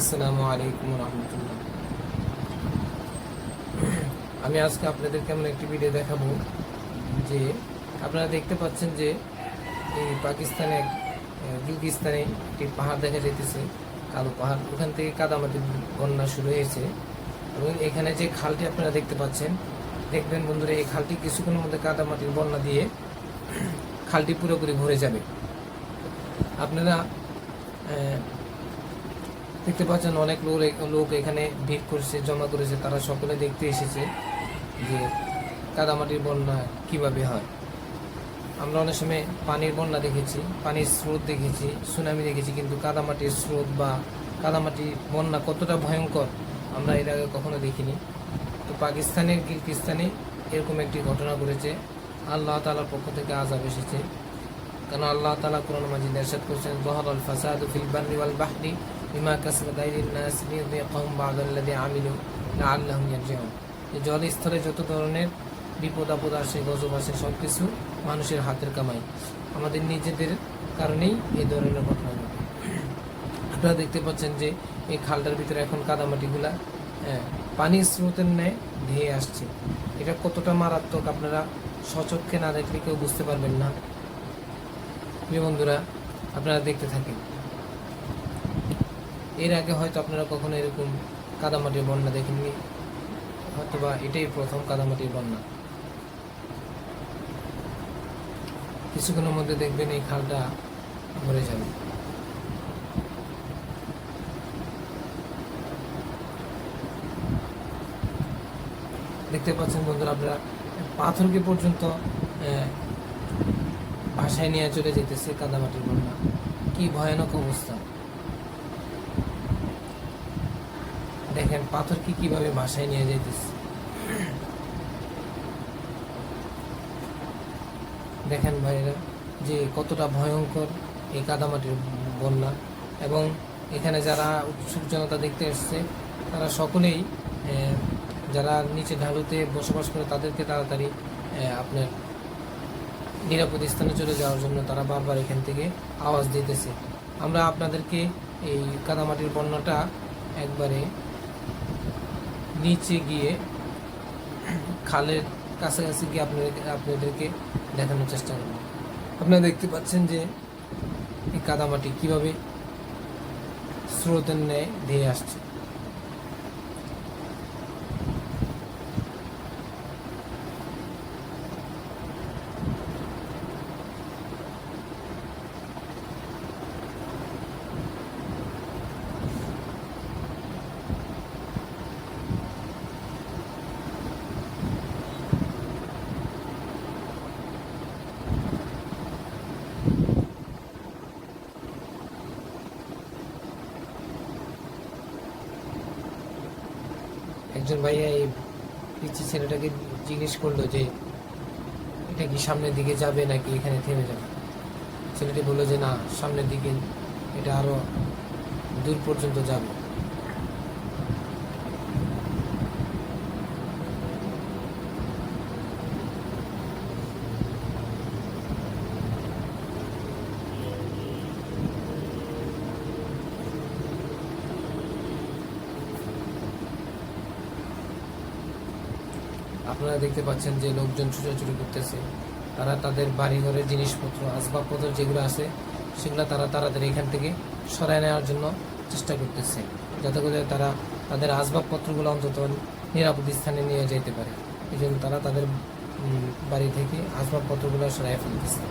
আসসালামু আলাইকুম রহমতুল্লাহ। আমি আজকে আপনাদেরকে এমন একটি ভিডিও দেখাবো যে আপনারা দেখতে পাচ্ছেন যে এই পাকিস্তানে গিলগিস্তানে একটি পাহাড় দেখা যাইতেছে, কালো পাহাড়। ওখান থেকে কাদামাটির বন্যা শুরু হয়েছে এবং এখানে যে খালটি আপনারা দেখতে পাচ্ছেন, দেখবেন বন্ধুরা, এই খালটি কিছুক্ষণের মধ্যে কাদামাটির বন্যা দিয়ে খালটি পুরোপুরি ভরে যাবে। আপনারা দেখতে পাচ্ছেন অনেক লোক লোক এখানে ভিড় করেছে, জমা করেছে। তারা সকলে দেখতে এসেছে যে কাদামাটির বন্যা কীভাবে হয়। আমরা অনেক সময় পানির বন্যা দেখেছি, পানির স্রোত দেখেছি, সুনামি দেখেছি, কিন্তু কাদামাটির স্রোত বা কাদামাটি বন্যা কতটা ভয়ঙ্কর, আমরা এর আগে কখনো দেখিনি। তো পাকিস্তানের কিরগিস্তানে এরকম একটি ঘটনা ঘটেছে। আল্লাহ তালার পক্ষ থেকে আজাব এসেছে। কেন আল্লাহ তালা কোরআন মাজিদ এরশাদ করেছেন জহর আল ফাসাদু ফিল ওয়াল বাহরি বিমা কাসবাত আইদিন নাস জলস্তরে যত ধরনের বিপদ আপদ আসে গজব আসে সব কিছু মানুষের হাতের কামাই। আমাদের নিজেদের কারণেই এই ধরনের ঘটনা ঘটে। আপনারা দেখতে পাচ্ছেন যে এই খালটার ভিতরে এখন কাদামাটিগুলা হ্যাঁ, পানির স্রোতের ন্যায় ধেয়ে আসছে। এটা কতটা মারাত্মক আপনারা সচক্ষে না দেখলে কেউ বুঝতে পারবেন না। বন্ধুরা আপনারা দেখতে থাকেন। এর আগে হয়তো আপনারা কখনো এরকম কাদামাটির বন্যা দেখেননি? হয়তোবা এটাই প্রথম কাদামাটির বন্যা। কিছুক্ষণের মধ্যে দেখবেন এই খালটা ভরে যাবে। দেখতে পাচ্ছেন বন্ধুরা, আপনারা পাথরকে পর্যন্ত ভাষায় নিয়ে চলে যেতেছে কাদামাটির বন্যা। কি ভয়ানক অবস্থা দেখেন পাথরকে কীভাবে ভাষায় নিয়ে যাইতেছে? দেখেন ভাইরা, যে কতটা ভয়ঙ্কর এই কাদামাটির বন্যা। এবং এখানে যারা উৎসুক জনতা দেখতে এসছে, তারা সকলেই যারা নিচে ঢালুতে বসবাস করে, তাদেরকে তাড়াতাড়ি আপনার নিরাপদ স্থানে চলে যাওয়ার জন্য তারা বারবার এখান থেকে আওয়াজ দিতেছে। আমরা আপনাদেরকে এই কাদামাটির বন্যাটা একবারে নিচে গিয়ে খালের কাছাকাছি গিয়ে আপনাদের আপনাদেরকে দেখানোর চেষ্টা করব। আপনারা দেখতে পাচ্ছেন যে এই কাদামাটি কীভাবে স্রোতের ন্যায় ধেয়ে আসছে। একজন ভাইয়া এই পিচি ছেলেটাকে জিজ্ঞেস করল যে, এটা কি সামনের দিকে যাবে নাকি এখানে থেমে যাবে? ছেলেটি বলল যে, না, সামনের দিকে, এটা আরও দূর পর্যন্ত যাবে। আপনারা দেখতে পাচ্ছেন যে লোকজন ছুটাছুটি করতেছে। তারা তাদের বাড়িঘরের জিনিসপত্র, আসবাবপত্র যেগুলো আছে, সেগুলো তারা তাড়াতাড়ি এখান থেকে সরায় নেওয়ার জন্য চেষ্টা করতেছে, যাতে করে তারা তাদের আসবাবপত্রগুলো অন্তত নিরাপদ স্থানে নিয়ে যেতে পারে। এই জন্য তারা তাদের বাড়ি থেকে আসবাবপত্রগুলো সরাই ফেলতেছে।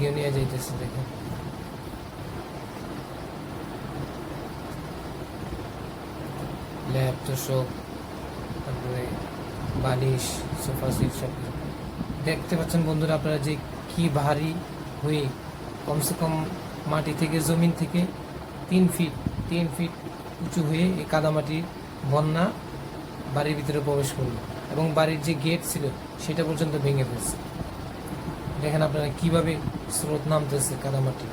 মুরগিও নিয়ে যাইতেছে, দেখেন। ল্যাব তোষক, তারপরে বালিশ, সোফা সিট সব দেখতে পাচ্ছেন বন্ধুরা আপনারা যে কি ভারী হয়ে কমসে কম মাটি থেকে, জমিন থেকে তিন ফিট তিন ফিট উঁচু হয়ে এই কাদামাটির বন্যা বাড়ির ভিতরে প্রবেশ করল এবং বাড়ির যে গেট ছিল, সেটা পর্যন্ত ভেঙে ফেলছে। দেখেন আপনারা কীভাবে স্রোত নামতেছে কাদামাটি।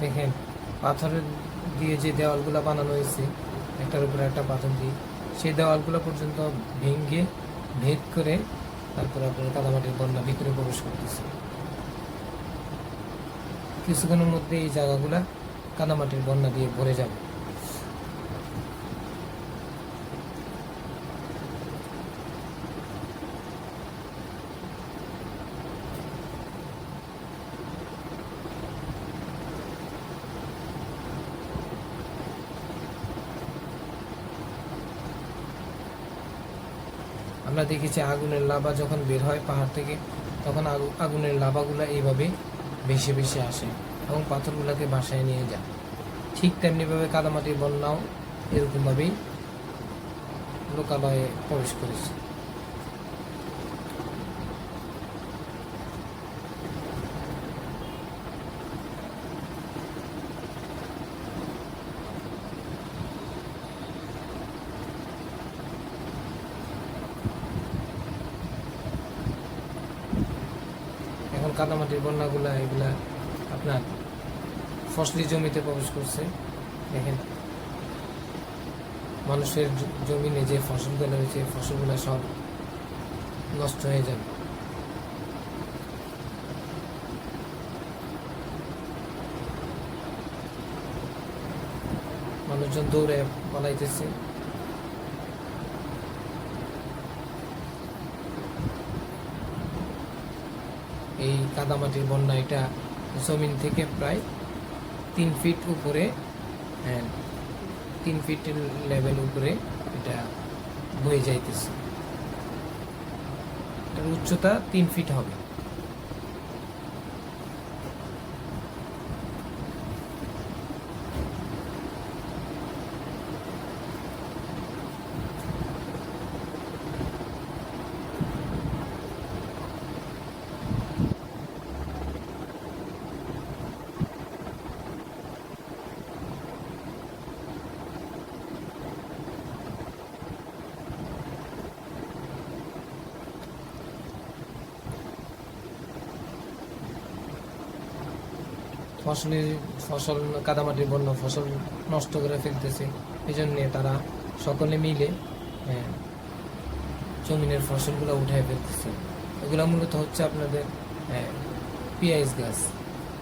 দেখেন পাথরের দিয়ে যে দেওয়ালগুলো বানানো হয়েছে, একটার উপরে একটা পাথর দিয়ে, সেই দেওয়ালগুলো পর্যন্ত ভেঙে ভেদ করে তারপরে আপনার কাদামাটির বন্যা ভিতরে প্রবেশ করতেছে। কিছুক্ষণের মধ্যে এই জায়গাগুলা কাদামাটির বন্যা দিয়ে ভরে যাবে। আমরা দেখেছি আগুনের লাভা যখন বের হয় পাহাড় থেকে, তখন আগু- আগুনের লাভাগুলো এইভাবে বেশি ভেসে আসে এবং পাথরগুলোকে বাসায় নিয়ে যায়। ঠিক তেমনিভাবে কাদামাটির বন্যাও এরকমভাবেই লোকালয়ে প্রবেশ করেছে এখন কাদামাটির বন্যাগুলা, এগুলা আপনার ফসলি জমিতে প্রবেশ করছে। দেখেন, মানুষের জমিনে যে ফসলগুলো এই ফসলগুলো সব নষ্ট হয়ে যাবে। মানুষজন দৌড়ে পালাইতেছে। এই কাদামাটির বন্যা এটা জমিন থেকে প্রায় তিন ফিট উপরে হ্যাঁ, তিন ফিট লেভেল উপরে এটা বয়ে যাইতেছে। এটার উচ্চতা তিন ফিট হবে। ফসলের ফসল কাদামাটির বন্য ফসল নষ্ট করে ফেলতেছে। এই জন্যে তারা সকলে মিলে জমিনের ফসলগুলো উঠায় ফেলতেছে। এগুলো মূলত হচ্ছে আপনাদের পেঁয়াজ গাছ।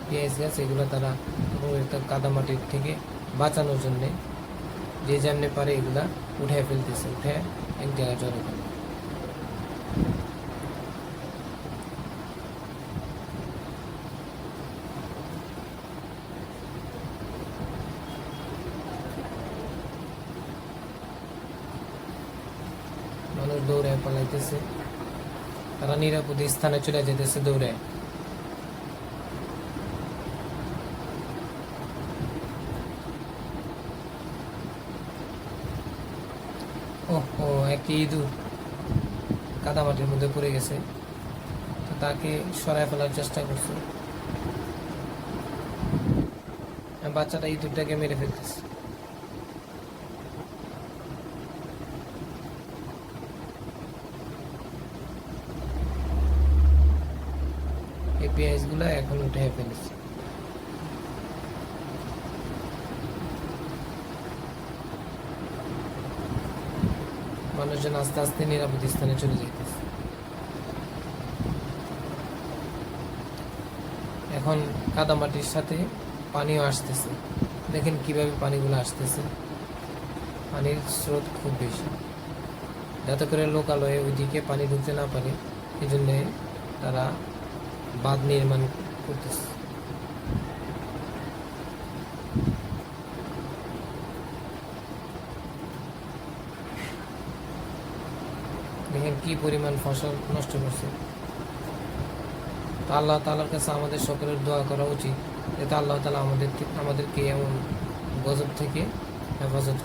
পেঁয়াজ গাছ, এগুলো তারা কাদামাটির থেকে বাঁচানোর জন্যে যে যেমনি পারে এগুলা উঠায় ফেলতেছে। উঠে এক জায়গায় জড়ো করে। দৌড়ায় পালাইতেছে। তারা নিরাপদ স্থানে চলে যেতেছে দৌড়ে। ও একটি ইঁদুর। কাদামাটির মধ্যে পড়ে গেছে। তো তাকে সরায় ফেলার চেষ্টা করছে। বাচ্চাটা ইঁদুরটাকে মেরে ফেলতেছে এই পেঁয়াজগুলো এখন উঠে ফেলেছে। মানুষজন আস্তে আস্তে নিরাপদ স্থানে চলে যাইতেছে। এখন কাদামাটির সাথে পানিও আসতেছে। দেখেন কীভাবে পানিগুলো আসতেছে। পানির স্রোত খুব বেশি। যাতে করে লোকালয়ে ওইদিকে পানি ঢুকতে না পারে এই জন্যে তারা বাঁধ নির্মাণ করতেছে। দেখেন কি পরিমাণ ফসল নষ্ট করছে। আল্লাহ তালার কাছে আমাদের সকলের দোয়া করা উচিত, যাতে আল্লাহ তালা আমাদের আমাদেরকে এমন গজব থেকে হেফাজত করে।